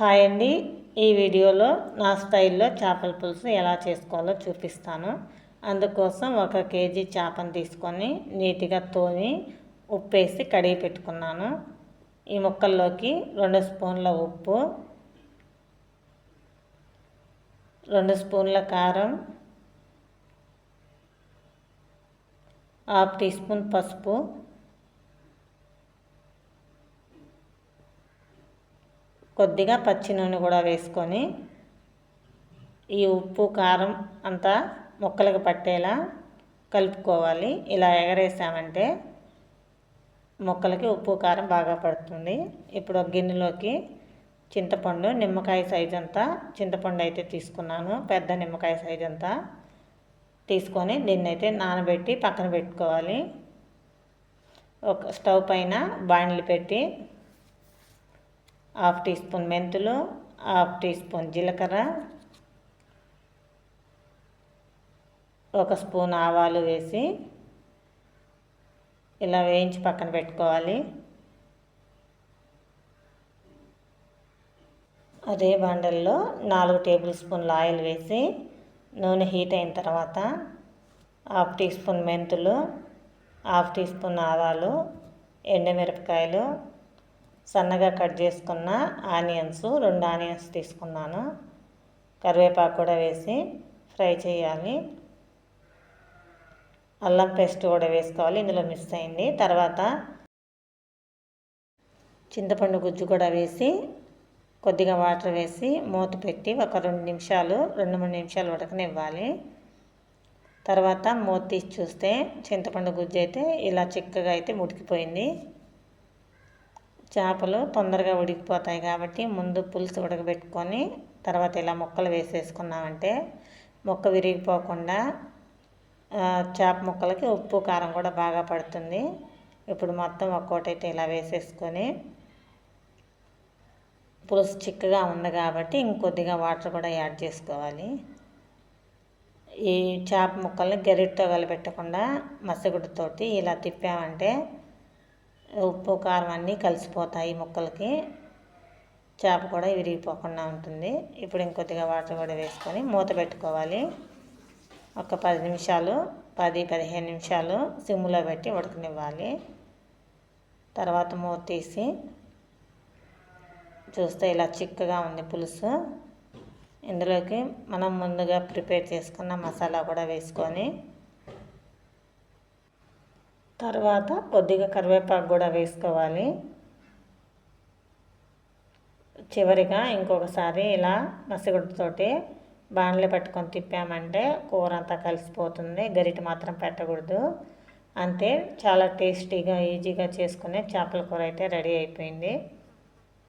Hi అండి. ఈ వీడియోలో నా స్టైల్లో చేపల పులుసు ఎలా చేసుకోవాలో చూపిస్తాను. అందుకోసం ఒక కేజీ చేపను తీసుకొని నీట్గా తోమి ఉప్పేసి కడిగి పెట్టుకున్నాను. ఈ ముక్కల్లోకి రెండు స్పూన్ల ఉప్పు రెండు స్పూన్ల కారం హాఫ్ టీ స్పూన్ పసుపు కొద్దిగా పచ్చి నూనె కూడా వేసుకొని ఈ ఉప్పు కారం అంతా ముక్కలకు పట్టేలా కలుపుకోవాలి. ఇలా ఎగరేసామంటే ముక్కలకి ఉప్పు కారం బాగా పడుతుంది. ఇప్పుడు ఒక గిన్నెలోకి చింతపండు నిమ్మకాయ సైజ్ అంతా చింతపండు అయితే తీసుకున్నాను. పెద్ద నిమ్మకాయ సైజ్ అంతా తీసుకొని దీన్ని అయితే నానబెట్టి పక్కన పెట్టుకోవాలి. ఒక స్టవ్ పైన బాండ్లు పెట్టి హాఫ్ టీ స్పూన్ మెంతులు హాఫ్ టీ స్పూన్ జీలకర్ర ఒక స్పూన్ ఆవాలు వేసి ఇలా వేయించి పక్కన పెట్టుకోవాలి. అదే బండల్లో నాలుగు టేబుల్ స్పూన్ల ఆయిల్ వేసి నూనె హీట్ అయిన తర్వాత హాఫ్ టీ స్పూన్ మెంతులు హాఫ్ టీ స్పూన్ ఆవాలు ఎండుమిరపకాయలు సన్నగా కట్ చేసుకున్న ఆనియన్స్ రెండు ఆనియన్స్ తీసుకున్నాను. కరివేపాకు కూడా వేసి ఫ్రై చేయాలి. అల్లం పేస్ట్ కూడా వేసుకోవాలి ఇందులో మిక్స్ అయింది. తర్వాత చింతపండు గుజ్జు కూడా వేసి కొద్దిగా వాటర్ వేసి మూత పెట్టి ఒక రెండు నిమిషాలు రెండు మూడు నిమిషాలు ఉడకనివ్వాలి తర్వాత మూత తీసి చూస్తే చింతపండు గుజ్జు అయితే ఇలా చిక్కగా అయితే ఉడికిపోయింది చేపలు తొందరగా ఉడికిపోతాయి కాబట్టి ముందు పులుసు ఉడకబెట్టుకొని తర్వాత ఇలా ముక్కలు వేసేసుకున్నామంటే ముక్క విరిగిపోకుండా చేప ముక్కలకి ఉప్పు కారం కూడా బాగా పడుతుంది. ఇప్పుడు మొత్తం ఒక్కోటైతే ఇలా వేసేసుకొని పులుసు చిక్కగా ఉంది కాబట్టి ఇంకొద్దిగా వాటర్ కూడా యాడ్ చేసుకోవాలి. ఈ చేప ముక్కల్ని గరిటతో కలిపెట్టకుండా మసగుడ్డతోటి ఇలా తిప్పామంటే ఉప్పు కారం అన్నీ కలిసిపోతాయి ముక్కలకి. చేప కూడా విరిగిపోకుండా ఉంటుంది. ఇప్పుడు ఇంకొద్దిగా వాటర్ కూడా వేసుకొని మూత పెట్టుకోవాలి. ఒక పది నిమిషాలు పది పదిహేను నిమిషాలు సిమ్లో పెట్టి ఉడకనివ్వాలి. తర్వాత మూత తీసి చూస్తే ఇలా చిక్కగా ఉంది పులుసు. ఇందులోకి మనం ముందుగా ప్రిపేర్ చేసుకున్న మసాలా కూడా వేసుకొని తర్వాత కొద్దిగా కరివేపాకు కూడా వేసుకోవాలి. చివరిగా ఇంకొకసారి ఇలా మసిగుడ్డతోటి బాణలు పెట్టుకొని తిప్పామంటే కూర అంతా కలిసిపోతుంది. గరిట మాత్రం పెట్టకూడదు. అంతే చాలా టేస్టీగా ఈజీగా చేసుకునే చేపల కూర అయితే రెడీ అయిపోయింది.